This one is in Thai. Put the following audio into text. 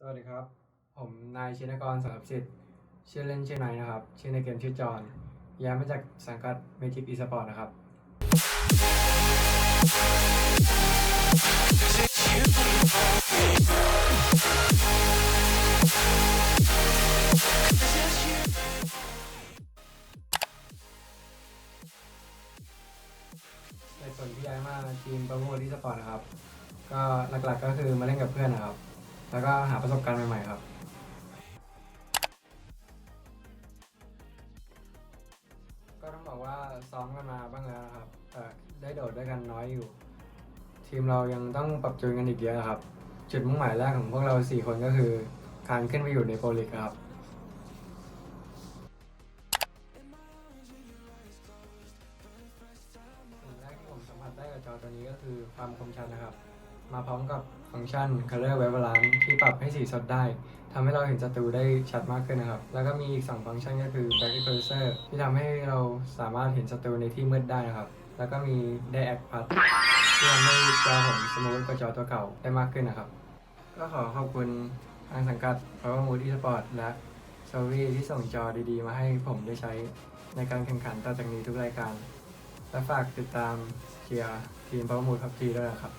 สวัสดีครับ ผมนายชินกรสังกับสิทธิ์ชื่อเล่นชื่อนายนะครับ ชื่อในเกมชื่อจอนย้ายมาจากสังกัดเมจิกอีสปอร์ตนะครับ ในส่วนที่ย้ายมาทีมประโมทอีสปอร์ตนะครับ ก็หลักๆก็คือมาเล่นกับเพื่อนนะครับ แล้วก็หาประสบการณ์ใหม่ๆครับก็ต้องบอกว่าซ้อมกันมาบ้างแล้วนะครับได้โดดด้วยกันน้อยอยู่ ทีมเรายังต้องปรับจูนกันอีกเยอะครับ จุดมุ่งหมายแรกของพวกเรา 4 คนก็คือการขึ้นไปอยู่ในโปรลีกครับสิ่งแรกที่ผมสัมผัสได้กับจอตัวนี้ก็คือความคมชัดนะครับ มาพร้อมกับฟังก์ชัน Color w e v a l a n c e ที่ปรับให้สีสดได้ทำให้เราเห็นศัตรูได้ชัดมากขึ้นนะครับ แล้วก็มีอีก2ฟังก์ชันก็คือ Back Eraser ที่ทำให้เราสามารถเห็นศัตรูในที่มืดได้นะครับ แล้วก็มี Diag Path ที่ทำให้จอผมสมูทกว่าจอตัวเก่าได้มากขึ้นนะครับ ก็ขอขอบคุณทางสังกัด Power Mood Esport และ s o v y ที่ส่งจอดีๆ มาให้ผมได้ใช้ในการแข่งขันต่อจากนี้ทุกรายการ และฝากติดตามเชียร์ทีม Power Mood PUBG ด้วยนะครับ